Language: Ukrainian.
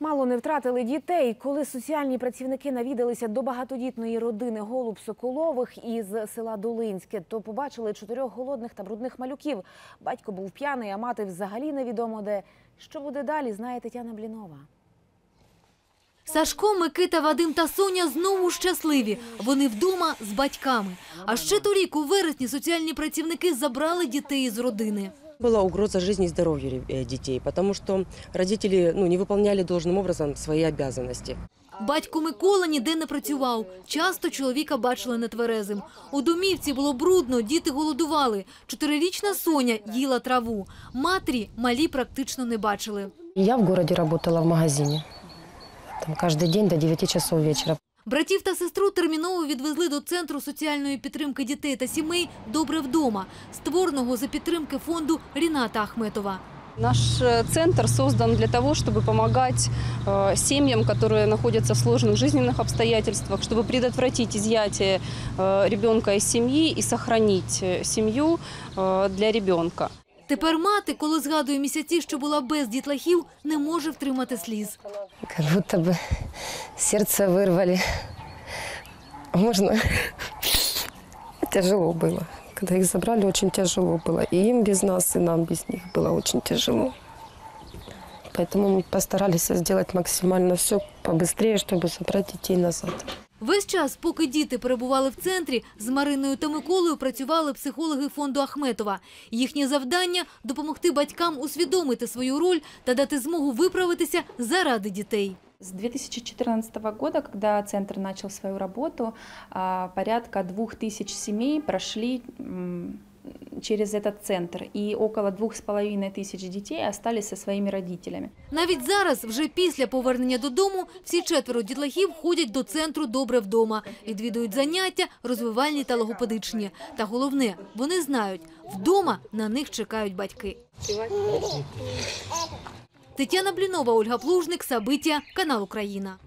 Мало не втратили дітей, коли соціальні працівники навідалися до багатодітної родини Голуб Соколових із села Долинське, то побачили чотирьох голодних та брудних малюків. Батько був п'яний, а мати взагалі невідомо де. Що буде далі, знає Тетяна Блінова. Сашко, Микита, Вадим та Соня знову щасливі. Вони вдома з батьками. А ще торік у вересні соціальні працівники забрали дітей із родини. Была угроза жизни и здоровью ре- э, детей, потому что родители ну, не выполняли должным образом свои обязанности. Батько Микола ніде не працював. Часто чоловіка бачили нетверезим. У домівці було брудно, діти голодували. Чотирирічна Соня їла траву. Матері малі практично не бачили. Я в городе работала в магазине. Там каждый день до 9 часов вечера. Братів та сестру терміново відвезли до Центру соціальної підтримки дітей та сімей «Добре вдома», створеного за підтримки фонду Ріната Ахметова. Наш э, центр создан для того, чтобы помогать э, семьям, которые находятся в сложных жизненных обстоятельствах, чтобы предотвратить изъятие э, ребенка из семьи и сохранить э, семью э, для ребенка. Тепер мати, коли згадує місяці, що була без дітлахів, не може втримати сліз. Как будто бы сердце вырвали. Можно? Тяжело было. Когда их забрали, очень тяжело было. И им без нас, и нам без них было очень тяжело. Поэтому мы постарались сделать максимально все побыстрее, чтобы забрать детей назад. Весь час, поки діти перебували в центрі, з Мариною та Миколою працювали психологи фонду Ахметова. Їхнє завдання – допомогти батькам усвідомити свою роль та дати змогу виправитися заради дітей. С 2014 года, когда центр начал свою работу, порядка двух тысяч семей прошли через этот центр, и около двух с половиной тысяч детей остались со своими родителями. Навіть зараз, вже після повернення додому, всі четверо дітлахів ходять до центру «Добре вдома», відвідують заняття, розвивальні та логопедичні. Та головне, вони знають, вдома на них чекають батьки. Тетяна Блінова, Ольга Плужник, Сабиття, канал Україна.